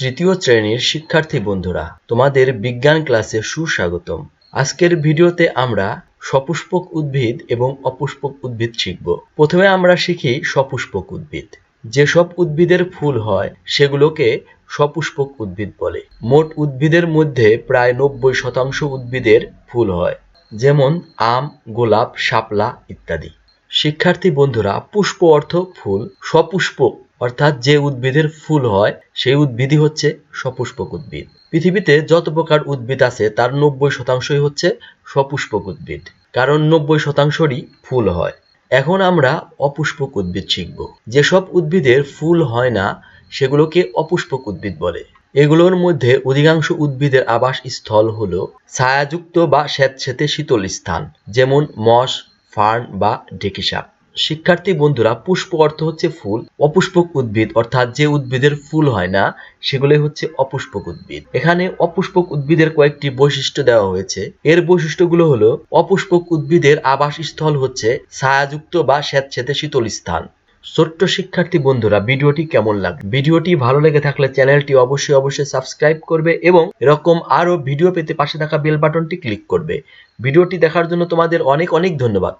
তৃতীয় শ্রেণির শিক্ষার্থী বন্ধুরা, তোমাদের বিজ্ঞান ক্লাসে সুস্বাগতম। আজকের ভিডিওতে আমরা সপুষ্পক উদ্ভিদ এবং অপুষ্পক উদ্ভিদ শিখব। প্রথমে আমরা শিখি সপুষ্পক উদ্ভিদ। যেসব উদ্ভিদের ফুল হয়, সেগুলোকে সপুষ্পক উদ্ভিদ বলে। মোট উদ্ভিদের মধ্যে প্রায় নব্বই শতাংশ উদ্ভিদের ফুল হয়, যেমন আম, গোলাপ, শাপলা ইত্যাদি। শিক্ষার্থী বন্ধুরা, পুষ্প অর্থ ফুল সপুষ্প অর্থাৎ যে উদ্ভিদের ফুল হয়, সেই উদ্ভিদই হচ্ছে সপুষ্পক উদ্ভিদ। পৃথিবীতে যত প্রকার উদ্ভিদ আছে, তার নব্বই শতাংশই হচ্ছে সপুষ্পক উদ্ভিদ, কারণ নব্বই শতাংশরই ফুল হয়। এখন আমরা অপুষ্পক উদ্ভিদ শিখব। যেসব উদ্ভিদের ফুল হয় না, সেগুলোকে অপুষ্পক উদ্ভিদ বলে। এগুলোর মধ্যে অধিকাংশ উদ্ভিদের আবাস স্থল হলো ছায়াযুক্ত বা স্যাঁতসেঁতে শীতল স্থান, যেমন মস ফার্ন বা ঢেকিসাপ শিক্ষার্থী বন্ধুরা, পুষ্প অর্থ হচ্ছে ফুল, অপুষ্পক উদ্ভিদ, অর্থাৎ যে উদ্ভিদের ফুল হয় না সেগুলো হচ্ছে অপুষ্পক উদ্ভিদ। এখানে অপুষ্পক উদ্ভিদের কয়েকটি বৈশিষ্ট্য দেওয়া হয়েছে। এর বৈশিষ্ট্যগুলো হলো, অপুষ্পক উদ্ভিদের আবাসস্থল হচ্ছে ছায়াযুক্ত বা স্যাঁতসেঁতে শীতল স্থান ছোট্ট শিক্ষার্থী বন্ধুরা, ভিডিওটি কেমন লাগে ভিডিওটি ভালো লেগে থাকলে চ্যানেলটি অবশ্যই অবশ্যই সাবস্ক্রাইব করবে এবং এরকম আরও ভিডিও পেতে পাশে থাকা বেল বাটনটি ক্লিক করবে। ভিডিওটি দেখার জন্য তোমাদের অনেক অনেক ধন্যবাদ।